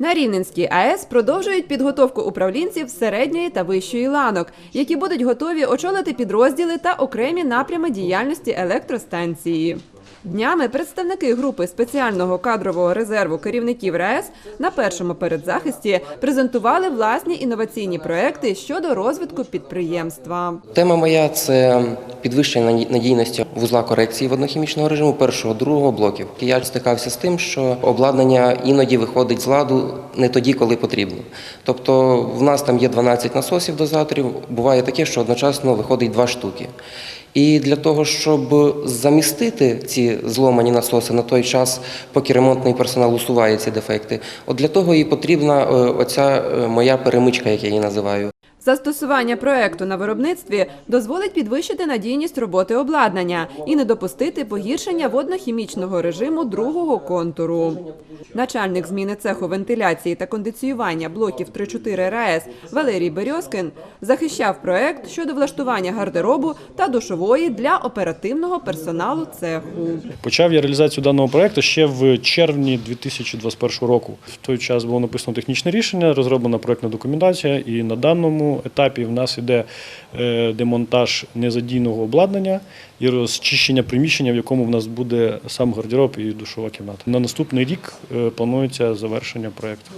На Рівненській АЕС продовжують підготовку управлінців середньої та вищої ланок, які будуть готові очолити підрозділи та окремі напрями діяльності електростанції. Днями представники групи спеціального кадрового резерву керівників РАЕС на першому передзахисті презентували власні інноваційні проекти щодо розвитку підприємства. Тема моя це підвищення надійності вузла корекції воднохімічного режиму першого другого блоків. Я стикався з тим, що обладнання іноді виходить з ладу не тоді, коли потрібно. Тобто, в нас там є 12 насосів дозаторів. Буває таке, що одночасно виходить два штуки. І для того, щоб замістити ці зломані насоси на той час, поки ремонтний персонал усуває ці дефекти, от для того і потрібна е, оця е, моя перемичка, як я її називаю. Застосування проекту на виробництві дозволить підвищити надійність роботи обладнання і не допустити погіршення водно-хімічного режиму другого контуру. Начальник зміни цеху вентиляції та кондиціювання блоків 3-4 РАЕС Валерій Березкин захищав проект щодо влаштування гардеробу та душової для оперативного персоналу цеху. Почав я реалізацію даного проекту ще в червні 2021 року. В той час було написано технічне рішення, розроблена проектна документація, і на даному етапі в нас іде е, демонтаж незадійного обладнання і розчищення приміщення, в якому в нас буде сам гардероб і душова кімната. На наступний рік е, планується завершення проекту.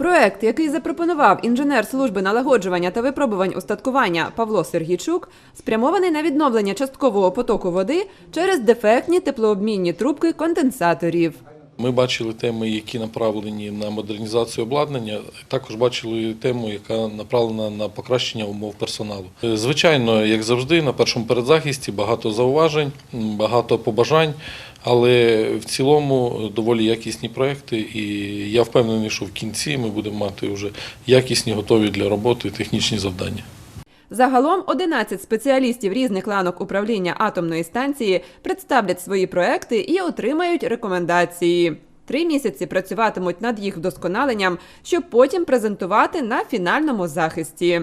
Проект, який запропонував інженер служби налагоджування та випробувань устаткування Павло Сергійчук, спрямований на відновлення часткового потоку води через дефектні теплообмінні трубки конденсаторів. Ми бачили теми, які направлені на модернізацію обладнання. Також бачили тему, яка направлена на покращення умов персоналу. Звичайно, як завжди, на першому передзахисті багато зауважень, багато побажань, але в цілому доволі якісні проекти. І я впевнений, що в кінці ми будемо мати вже якісні, готові для роботи технічні завдання. Загалом 11 спеціалістів різних ланок управління атомної станції представлять свої проекти і отримають рекомендації. Три місяці працюватимуть над їх вдосконаленням, щоб потім презентувати на фінальному захисті.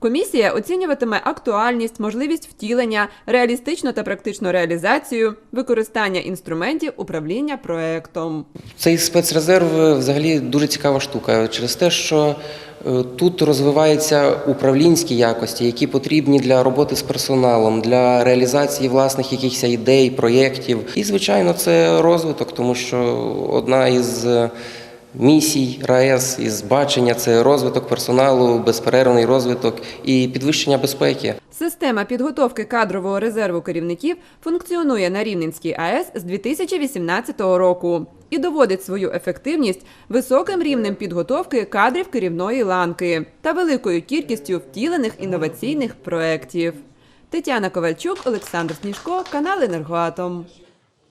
Комісія оцінюватиме актуальність, можливість втілення, реалістичну та практичну реалізацію, використання інструментів управління проектом. Цей спецрезерв е, взагалі дуже цікава штука через те, що е, тут розвиваються управлінські якості, які потрібні для роботи з персоналом, для реалізації власних якихось ідей, проєктів. І, звичайно, це розвиток, тому що одна із е, місій РаЕС із бачення це розвиток персоналу, безперервний розвиток і підвищення безпеки. Система підготовки кадрового резерву керівників функціонує на Рівненській АЕС з 2018 року і доводить свою ефективність високим рівнем підготовки кадрів керівної ланки та великою кількістю втілених інноваційних проєктів. Тетяна Ковальчук, Олександр Сніжко, канал Енергоатом.